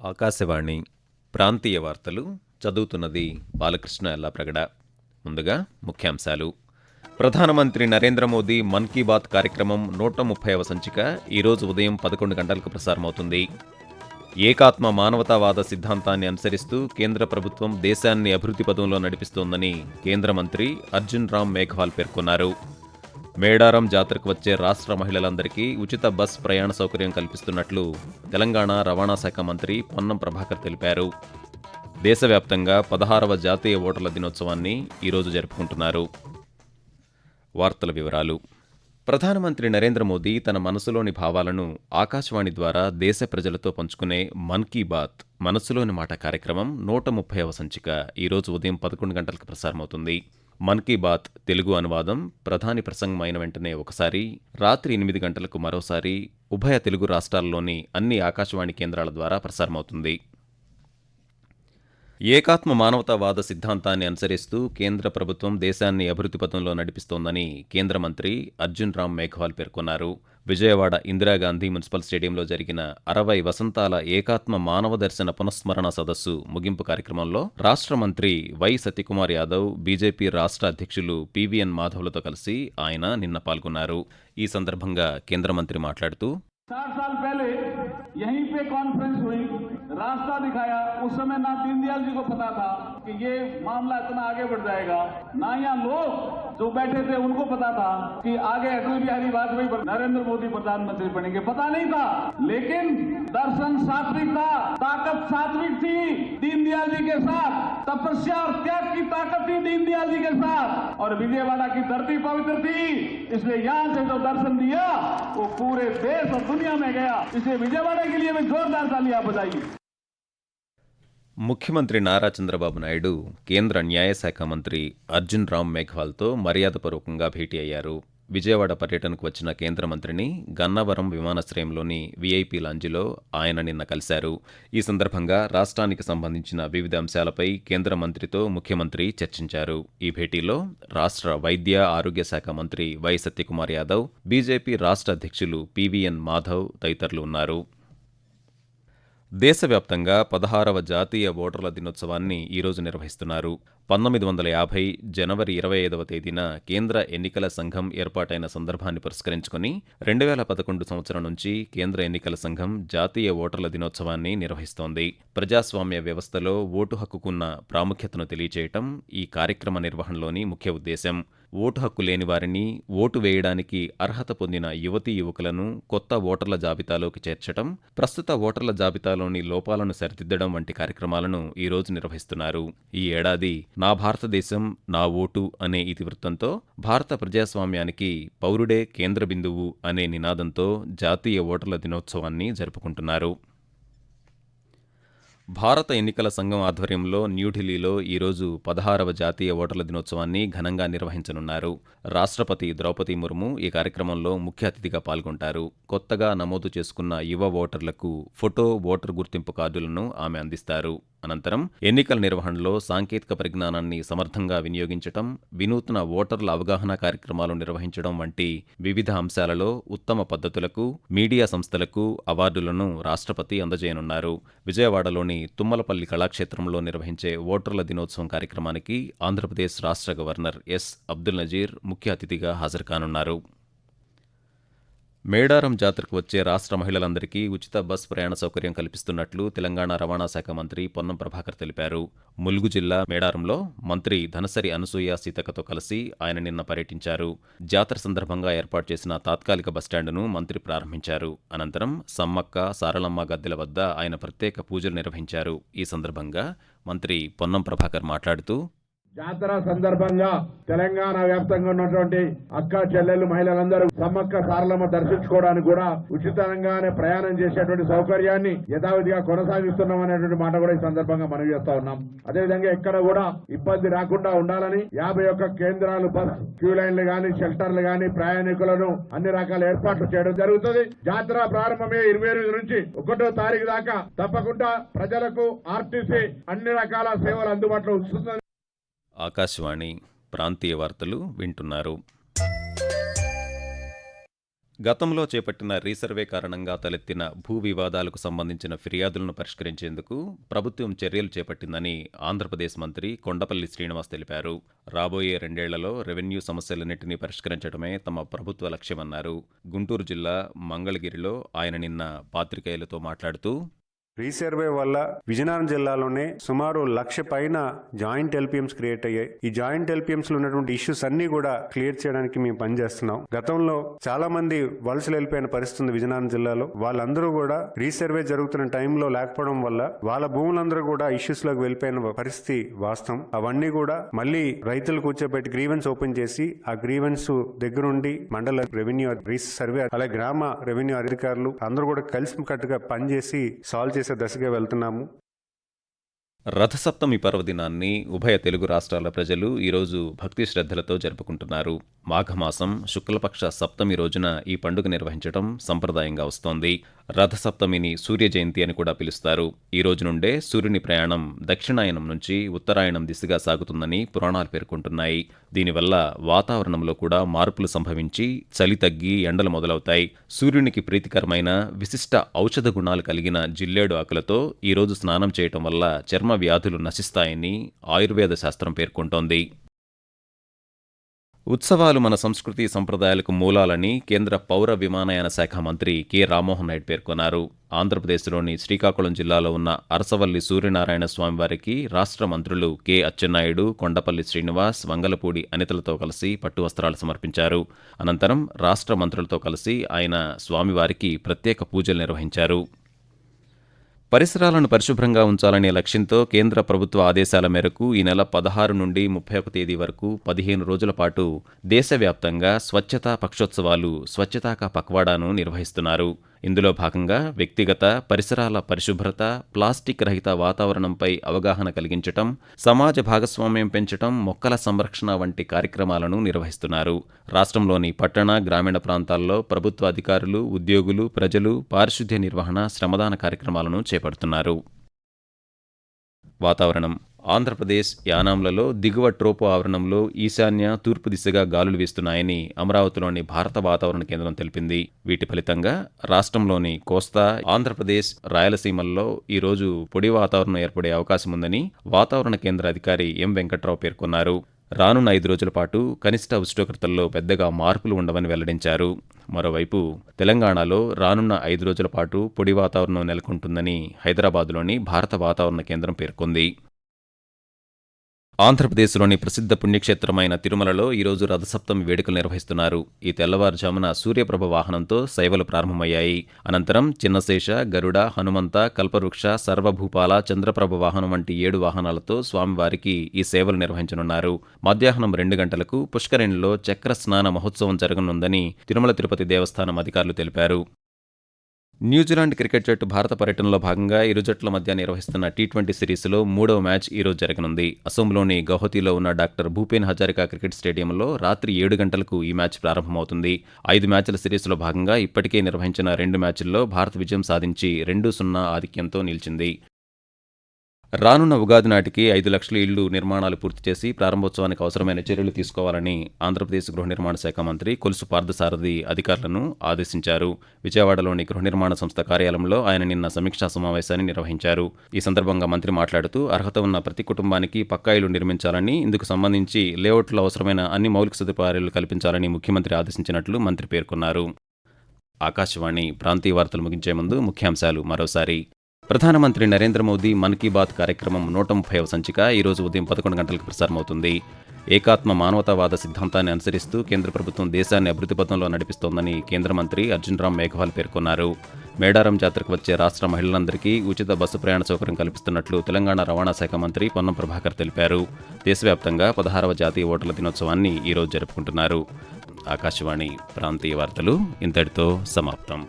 ఆకాశవాణి ప్రాంతీయ వార్తలు చదువుతున్నది బాలకృష్ణ ఎల్లాప్రగడ. ముందుగా ముఖ్యాంశాలు. ప్రధానమంత్రి నరేంద్ర మోదీ మన్ కీ బాత్ కార్యక్రమం నూట ముప్పైవ సంచిక ఈరోజు ఉదయం పదకొండు గంటలకు ప్రసారమవుతుంది. ఏకాత్మ మానవతావాద సిద్ధాంతాన్ని అనుసరిస్తూ కేంద్ర ప్రభుత్వం దేశాన్ని అభివృద్ధి పదంలో నడిపిస్తోందని కేంద్ర మంత్రి అర్జున్ రామ్ మేఘ్వాల్ పేర్కొన్నారు. మేడారం జాతరకు వచ్చే రాష్ట్ర మహిళలందరికీ ఉచిత బస్ ప్రయాణ సౌకర్యం కల్పిస్తున్నట్లు తెలంగాణ రవాణా శాఖ మంత్రి పొన్నం ప్రభాకర్ తెలిపారు. దేశవ్యాప్తంగా పదహారవ జాతీయ ఓటర్ల దినోత్సవాన్ని ఈరోజు జరుపుకుంటున్నారు. వార్తల వివరాలు ప్రధానమంత్రి నరేంద్ర మోదీ తన మనసులోని భావాలను ఆకాశవాణి ద్వారా దేశ ప్రజలతో పంచుకునే మన్ కీ బాత్ మనసులోని మాట కార్యక్రమం నూట ముప్పైవ సంచిక ఈరోజు ఉదయం పదకొండు గంటలకు ప్రసారమవుతుంది. మన్ కీ బాత్ తెలుగు అనువాదం ప్రధాని ప్రసంగం అయిన వెంటనే ఒకసారి రాత్రి ఎనిమిది గంటలకు మరోసారి ఉభయ తెలుగు రాష్ట్రాల్లోని అన్ని ఆకాశవాణి కేంద్రాల ద్వారా ప్రసారమవుతుంది. ఏకాత్మ మానవతావాద సిద్ధాంతాన్ని అనుసరిస్తూ కేంద్ర ప్రభుత్వం దేశాన్ని అభివృద్ధి పథంలో నడిపిస్తోందని కేంద్ర మంత్రి అర్జున్ రామ్ మేఘ్వాల్ పేర్కొన్నారు. విజయవాడ ఇందిరాగాంధీ మున్సిపల్ స్టేడియంలో జరిగిన అరవై వసంతాల ఏకాత్మ మానవ దర్శన పునఃస్మరణ సదస్సు ముగింపు కార్యక్రమంలో రాష్ట్ర మంత్రి వై సత్యకుమార్ యాదవ్ బీజేపీ రాష్ట్ర అధ్యక్షులు పివిఎన్ మాధవ్లతో కలిసి ఆయన నిన్న పాల్గొన్నారు. ఈ సందర్భంగా కేంద్ర మంత్రి మాట్లాడుతూ यहीं पे कॉन्फ्रेंस हुई। रास्ता दिखाया। उस समय ना दीनदयाल जी को पता था। कि ये मामला इतना आगे बढ़ जाएगा। ना यहाँ लोग जो बैठे थे, उनको पता था कि आगे अटल बिहारी वाजपेयी नरेंद्र मोदी प्रधानमंत्री बनेंगे। पता नहीं था। लेकिन दर्शन सात्विक था ताकत सात्विक थी दीनदयाल जी के साथ। तपस्या और त्याग की ताकत थी दीनदयाल जी के साथ। और विजयवाड़ा की धरती पवित्र थी। इसलिए यहाँ से जो दर्शन दिया, वो पूरे देश और दुनिया में गया। इसलिए विजयवाड़ा के लिए भी जोरदार तालियाँ बजाइए। ముఖ్యమంత్రి నారా చంద్రబాబు నాయుడు కేంద్ర న్యాయశాఖ మంత్రి అర్జున్ రామ్ మేఘ్వాల్తో మర్యాదపూర్వకంగా భేటీ అయ్యారు. విజయవాడ పర్యటనకు వచ్చిన కేంద్ర మంత్రిని గన్నవరం విమానాశ్రయంలోని వీఐపీ లాంజిలో ఆయన నిన్న కలిశారు. ఈ సందర్భంగా రాష్ట్రానికి సంబంధించిన వివిధ అంశాలపై కేంద్ర మంత్రితో ముఖ్యమంత్రి చర్చించారు. ఈ భేటీలో రాష్ట్ర వైద్య ఆరోగ్య శాఖ మంత్రి వై సత్యకుమార్ యాదవ్ బీజేపీ రాష్ట్ర అధ్యక్షులు పివిఎన్ మాధవ్ తదితరులు ఉన్నారు. దేశవ్యాప్తంగా పదహారవ జాతీయ ఓటర్ల దినోత్సవాన్ని ఈరోజు నిర్వహిస్తున్నారు. పంతొమ్మిది వందల యాభై జనవరి ఇరవై ఐదవ తేదీన కేంద్ర ఎన్నికల సంఘం ఏర్పాటైన సందర్భాన్ని పురస్కరించుకుని రెండు వేల పదకొండు సంవత్సరం నుంచి కేంద్ర ఎన్నికల సంఘం జాతీయ ఓటర్ల దినోత్సవాన్ని నిర్వహిస్తోంది. ప్రజాస్వామ్య వ్యవస్థలో ఓటు హక్కుకున్న ప్రాముఖ్యతను తెలియచేయటం ఈ కార్యక్రమ నిర్వహణలోని ముఖ్య ఉద్దేశం ఓటు హక్కు లేని వారిని ఓటు వేయడానికి అర్హత పొందిన యువతీ యువకులను కొత్త ఓటర్ల జాబితాలోకి చేర్చడం ప్రస్తుత ఓటర్ల జాబితాలోని లోపాలను సరిదిద్దడం వంటి కార్యక్రమాలను ఈ రోజు నిర్వహిస్తున్నారు. ఈ ఏడాది నా భారతదేశం నా ఓటు అనే ఇతివృత్తంతో భారత ప్రజాస్వామ్యానికి పౌరుడే కేంద్ర బిందువు అనే నినాదంతో జాతీయ ఓటర్ల దినోత్సవాన్ని జరుపుకుంటున్నారు. భారత ఎన్నికల సంఘం ఆధ్వర్యంలో న్యూఢిల్లీలో ఈరోజు పదహారవ జాతీయ ఓటర్ల దినోత్సవాన్ని ఘనంగా నిర్వహించనున్నారు. రాష్ట్రపతి ద్రౌపది ముర్ము ఈ కార్యక్రమంలో ముఖ్య అతిథిగా పాల్గొంటారు. కొత్తగా నమోదు చేసుకున్న యువ ఓటర్లకు ఫోటో ఓటర్ గుర్తింపు కార్డులను ఆమె అందిస్తారు. అనంతరం ఎన్నికల నిర్వహణలో సాంకేతిక పరిజ్ఞానాన్ని సమర్థంగా వినియోగించటం వినూత్న ఓటర్ల అవగాహన కార్యక్రమాలు నిర్వహించడం వంటి వివిధ అంశాలలో ఉత్తమ పద్ధతులకు మీడియా సంస్థలకు అవార్డులను రాష్ట్రపతి అందజేయనున్నారు. విజయవాడలోని తుమ్మలపల్లి కళాక్షేత్రంలో నిర్వహించే ఓటర్ల దినోత్సవం కార్యక్రమానికి ఆంధ్రప్రదేశ్ రాష్ట్ర గవర్నర్ ఎస్. అబ్దుల్ నజీర్ ముఖ్య అతిథిగా హాజరు కానున్నారు మేడారం జాతరకు వచ్చే రాష్ట్ర మహిళలందరికీ ఉచిత బస్ ప్రయాణ సౌకర్యం కల్పిస్తున్నట్లు తెలంగాణ రవాణా శాఖ మంత్రి పొన్నం ప్రభాకర్ తెలిపారు. ములుగు జిల్లా మేడారంలో మంత్రి ధనసరి అనసూయ సీతకతో కలిసి ఆయన నిన్న పర్యటించారు. జాతర సందర్భంగా ఏర్పాటు చేసిన తాత్కాలిక బస్టాండును మంత్రి ప్రారంభించారు. అనంతరం సమ్మక్క సారలమ్మ గద్దెల వద్ద ఆయన ప్రత్యేక పూజలు నిర్వహించారు. ఈ సందర్భంగా మంత్రి పొన్నం ప్రభాకర్ మాట్లాడుతూ జాతర సందర్భంగా తెలంగాణ వ్యాప్తంగా ఉన్నటువంటి అక్క చెల్లెలు మహిళలందరూ సమ్మక్క సారలమ్మ దర్శించుకోవడానికి కూడా ఉచితంగానే ప్రయాణం చేసేటువంటి సౌకర్యాన్ని యథావిధిగా కొనసాగిస్తున్నాం అనేటువంటి మాట కూడా ఈ సందర్భంగా మనం చేస్తా ఉన్నాం. అదేవిధంగా ఎక్కడ కూడా ఇబ్బంది రాకుండా ఉండాలని యాభై ఒక్క కేంద్రాలు బస్ క్యూ లైన్లు గాని షెల్టర్లు గాని ప్రయాణికులను అన్ని రకాల ఏర్పాట్లు చేయడం జరుగుతుంది. జాతర ప్రారంభమే ఇరవై ఎనిమిది నుంచి ఒకటో తారీఖు దాకా తప్పకుండా ప్రజలకు ఆర్టీసీ అన్ని రకాల సేవలు అందుబాటులో ఉంచుతుంది ఆకాశవాణి ప్రాంతీయ వార్తలు వింటున్నారు. గతంలో చేపట్టిన రీసర్వే కారణంగా తలెత్తిన భూ వివాదాలకు సంబంధించిన ఫిర్యాదులను పరిష్కరించేందుకు ప్రభుత్వం చర్యలు చేపట్టిందని ఆంధ్రప్రదేశ్ మంత్రి కొండపల్లి శ్రీనివాస్ తెలిపారు. రాబోయే రెండేళ్ళలో రెవెన్యూ సమస్యలన్నింటినీ పరిష్కరించడమే తమ ప్రభుత్వ లక్ష్యమన్నారు. గుంటూరు జిల్లా మంగళగిరిలో ఆయన నిన్న పాత్రికేయులతో మాట్లాడుతూ రీసర్వే వల్ల విజయనగరం జిల్లాలోనే సుమారు లక్ష పైన జాయింట్ ఎల్పిఎంస్ క్రియేట్ అయ్యాయి. ఈ జాయింట్ ఎల్పిఎంస్లో ఉన్నటువంటి ఇష్యూస్ అన్ని కూడా క్లియర్ చేయడానికి మేము పనిచేస్తున్నాం. గతంలో చాలా మంది వలసలు వెళ్ళిపోయిన పరిస్థితి ఉంది విజయనగరం జిల్లాలో. వాళ్ళందరూ కూడా రీసర్వే జరుగుతున్న టైంలో లేకపోవడం వల్ల వాళ్ళ భూములందరూ కూడా ఇష్యూస్లోకి వెళ్ళిపోయిన పరిస్థితి వాస్తవం. అవన్నీ కూడా మళ్ళీ రైతులు కూర్చోబెట్టి గ్రీవెన్స్ ఓపెన్ చేసి ఆ గ్రీవెన్స్ దగ్గరుండి మండల రెవెన్యూ సర్వే అలాగే గ్రామ రెవెన్యూ అధికారులు అందరూ కూడా కలిసి కట్టుగా పనిచేసి సాల్వ్ చేసే దశగా వెళ్తున్నాము. రథసప్తమి పర్వదినాన్ని ఉభయ తెలుగు రాష్ట్రాల ప్రజలు ఈరోజు భక్తి శ్రద్ధలతో జరుపుకుంటున్నారు. మాఘమాసం శుక్లపక్ష సప్తమి రోజున ఈ పండుగ నిర్వహించడం సంప్రదాయంగా వస్తోంది. రథసప్తమిని సూర్య జయంతి అని కూడా పిలుస్తారు. ఈ రోజు నుండే సూర్యుని ప్రయాణం దక్షిణాయనం నుంచి ఉత్తరాయణం దిశగా సాగుతుందని పురాణాలు పేర్కొంటున్నాయి. దీనివల్ల వాతావరణంలో కూడా మార్పులు సంభవించి చలి తగ్గి ఎండలు మొదలవుతాయి. సూర్యునికి ప్రీతికరమైన విశిష్ట ఔషధ గుణాలు కలిగిన జిల్లేడు ఆకులతో ఈరోజు స్నానం చేయటం వల్ల చర్మ చర్మ వ్యాధులు నశిస్తాయని ఆయుర్వేద శాస్త్రం పేర్కొంటోంది. ఉత్సవాలు మన సంస్కృతి సంప్రదాయాలకు మూలాలని కేంద్ర పౌర విమానయాన శాఖ మంత్రి కె. రామ్మోహన్ నాయుడు పేర్కొన్నారు. ఆంధ్రప్రదేశ్లోని శ్రీకాకుళం జిల్లాలో ఉన్న అరసవల్లి సూర్యనారాయణ స్వామివారికి రాష్ట్ర మంత్రులు కె. అచ్చెన్నాయుడు కొండపల్లి శ్రీనివాస్ వంగలపూడి అనితలతో కలిసి పట్టు వస్త్రాలు సమర్పించారు. అనంతరం రాష్ట్ర మంత్రులతో కలిసి ఆయన స్వామివారికి ప్రత్యేక పూజలు నిర్వహించారు. పరిసరాలను పరిశుభ్రంగా ఉంచాలనే లక్ష్యంతో కేంద్ర ప్రభుత్వ ఆదేశాల మేరకు ఈ నెల పదహారు నుండి ముప్పై ఒక తేదీ వరకు పదిహేను రోజుల పాటు దేశవ్యాప్తంగా స్వచ్ఛతా పక్షోత్సవాలు స్వచ్ఛతా కా పక్వాడాను నిర్వహిస్తున్నారు. ఇందులో భాగంగా వ్యక్తిగత పరిసరాల పరిశుభ్రత ప్లాస్టిక్ రహిత వాతావరణంపై అవగాహన కలిగించటం సమాజ భాగస్వామ్యం పెంచటం మొక్కల సంరక్షణ వంటి కార్యక్రమాలను నిర్వహిస్తున్నారు. రాష్ట్రంలోని పట్టణ గ్రామీణ ప్రాంతాల్లో ప్రభుత్వ అధికారులు ఉద్యోగులు ప్రజలు పారిశుద్ధ్య నిర్వహణ శ్రమదాన కార్యక్రమాలను చేపడుతున్నారు. వాతావరణం. ఆంధ్రప్రదేశ్ యానాంలలో దిగువ ట్రోపో ఆవరణంలో ఈశాన్య తూర్పు దిశగా గాలులు వీస్తున్నాయని అమరావతిలోని భారత వాతావరణ కేంద్రం తెలిపింది. వీటి ఫలితంగా రాష్ట్రంలోని కోస్తా ఆంధ్రప్రదేశ్ రాయలసీమల్లో ఈరోజు పొడి వాతావరణం ఏర్పడే అవకాశం ఉందని వాతావరణ కేంద్ర అధికారి ఎం వెంకట్రావు పేర్కొన్నారు. రానున్న ఐదు రోజుల పాటు కనిష్ట ఉష్ణోగ్రతల్లో పెద్దగా మార్పులు ఉండవని వెల్లడించారు. మరోవైపు తెలంగాణలో రానున్న ఐదు రోజుల పాటు పొడి వాతావరణం నెలకొంటుందని హైదరాబాద్లోని భారత వాతావరణ కేంద్రం పేర్కొంది. ఆంధ్రప్రదేశ్లోని ప్రసిద్ధ పుణ్యక్షేత్రమైన తిరుమలలో ఈరోజు రథసప్తమి వేడుకలు నిర్వహిస్తున్నారు. ఈ తెల్లవారుజామున సూర్యప్రభ వాహనంతో శైవలు ప్రారంభమయ్యాయి. అనంతరం చిన్నశేష గరుడ హనుమంత కల్పవృక్ష సర్వభూపాల చంద్రప్రభ వాహనం వంటి ఏడు వాహనాలతో స్వామివారికి ఈ సేవలు నిర్వహించనున్నారు. మధ్యాహ్నం రెండు గంటలకు పుష్కరిణిలో చక్ర స్నాన మహోత్సవం జరగనుందని తిరుమల తిరుపతి దేవస్థానం అధికారులు తెలిపారు. న్యూజిలాండ్ క్రికెట్ జట్టు భారత పర్యటనలో భాగంగా ఇరు జట్ల మధ్య నిర్వహిస్తున్న టీ ట్వంటీ సిరీస్లో మూడవ మ్యాచ్ ఈరోజు జరగనుంది. అసోంలోని గౌహతిలో ఉన్న డాక్టర్ భూపేన్ హజారికా క్రికెట్ స్టేడియంలో రాత్రి ఏడు గంటలకు ఈ మ్యాచ్ ప్రారంభమవుతుంది. ఐదు మ్యాచ్ల సిరీస్లో భాగంగా ఇప్పటికే నిర్వహించిన రెండు మ్యాచ్ల్లో భారత్ విజయం సాధించి రెండు సున్నా ఆధిక్యంతో నిలిచింది. రానున్న ఉగాది నాటికి ఐదు లక్షల ఇళ్ళు నిర్మాణాలు పూర్తి చేసి ప్రారంభోత్సవానికి అవసరమైన చర్యలు తీసుకోవాలని ఆంధ్రప్రదేశ్ గృహ నిర్మాణ శాఖ మంత్రి కొలుసు పార్థసారథి అధికారులను ఆదేశించారు. విజయవాడలోని గృహ నిర్మాణ సంస్థ కార్యాలయంలో ఆయన నిన్న సమీక్షా సమావేశాన్ని నిర్వహించారు. ఈ సందర్భంగా మంత్రి మాట్లాడుతూ అర్హత ఉన్న ప్రతి కుటుంబానికి పక్కా ఇళ్ళు నిర్మించాలని ఇందుకు సంబంధించి లేఅవుట్లో అవసరమైన అన్ని మౌలిక సదుపాయాలు కల్పించాలని ముఖ్యమంత్రి ఆదేశించినట్లు మంత్రి పేర్కొన్నారు. ఆకాశవాణి ప్రాంతీయ వార్తలు ముగించే ముందు ముఖ్యాంశాలు మరోసారి. ప్రధానమంత్రి నరేంద్ర మోదీ మన్ కీ బాత్ కార్యక్రమం నూట ముప్పైవ సంచిక ఈరోజు ఉదయం పదకొండు గంటలకు ప్రసారమవుతుంది. ఏకాత్మ మానవతావాద సిద్ధాంతాన్ని అనుసరిస్తూ కేంద్ర ప్రభుత్వం దేశాన్ని అభివృద్ధి పథంలో నడిపిస్తోందని కేంద్ర మంత్రి అర్జున్ రామ్ మేఘవాల్ పేర్కొన్నారు. మేడారం జాతరకు వచ్చే రాష్ట్ర మహిళలందరికీ ఉచిత బస్సు ప్రయాణ సౌకర్యం కల్పిస్తున్నట్లు తెలంగాణ రవాణా శాఖ మంత్రి పొన్నం ప్రభాకర్ తెలిపారు. దేశవ్యాప్తంగా పదహారవ జాతీయ ఓటర్ల దినోత్సవాన్ని ఈరోజు జరుపుకుంటున్నారు. ఆకాశవాణి ప్రాంతీయ వార్తలు ఇంతటితో సమాప్తం.